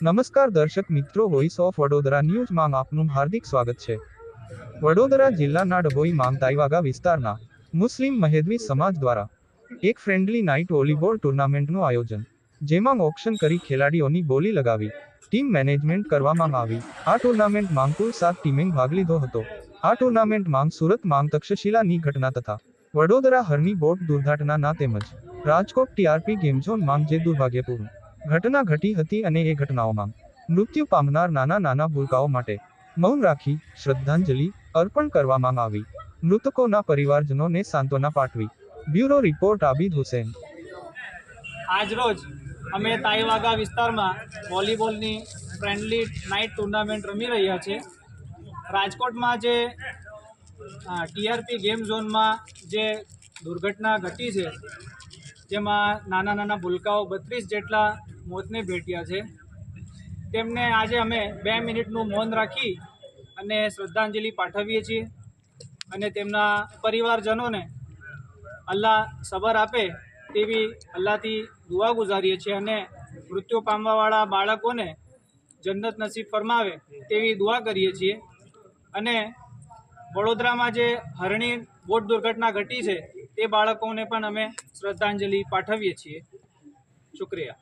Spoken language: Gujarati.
નમસ્કાર દર્શક મિત્રો વોઇસ ઓફ વડોદરા ન્યૂઝમાં આપનું હાર્દિક સ્વાગત છે. વડોદરા જિલ્લાના ડભોઈ માંગતાઈવાગા વિસ્તારના મુસ્લિમ મહેદવી સમાજ દ્વારા એક ફ્રેન્ડલી નાઇટ વોલીબોલ ટુર્નામેન્ટનું આયોજન, જેમાં ઓક્શન કરી ખેલાડીઓની બોલી લગાવી ટીમ મેનેજમેન્ટ કરવામાં આવી. આ ટુર્નામેન્ટ માંગ કુલ સાત ટીમે ભાગ લીધો હતો. આ ટુર્નામેન્ટ માંગ સુરત માંગ તક્ષશિલાની ઘટના તથા વડોદરા હરની બોટ દુર્ઘટનાના તેમજ રાજકોટ ટીઆરપી ગેમઝોન માંગ જે દુર્ભાગ્યપૂર્ણ ઘટના ઘટી હતી અને એ ઘટનાઓમાં મૃત્યુ પામનાર નાના નાના ભૂલકાઓ માટે મૌન રાખી શ્રદ્ધાંજલિ અર્પણ કરવામાં આવી. મૃતકોના પરિવારજનોને સાંત્વના પાઠવી. Bureau report Abid Hussain. આજરોજ અમે તાઈવાગા વિસ્તારમાં વોલીબોલની ફ્રેન્ડલી નાઇટ ટુર્નામેન્ટ રમી રહ્યા છે. રાજકોટમાં જે ટીઆરપી ગેમ ઝોનમાં જે દુર્ઘટના ઘટી છે, જેમાં નાના નાના ભૂલકાઓ બત્રીસ જેટલા મોતને ભેટ્યા છે. તેમને આજે અમે બે મિનિટનું મૌન રાખી અને શ્રદ્ધાંજલિ પાઠવીએ છીએ અને તેમના પરિવારજનોને અલ્લાહ સબર આપે તેવી અલ્લાહથી દુઆ ગુજારીએ છીએ અને મૃત્યુ પામવાવાળા બાળકોને જન્નત નસીબ ફરમાવે તેવી દુઆ કરીએ છીએ. અને વડોદરામાં જે હરણી બોટ દુર્ઘટના ઘટી છે, તે બાળકોને પણ અમે શ્રદ્ધાંજલિ પાઠવીએ છીએ. શુક્રિયા.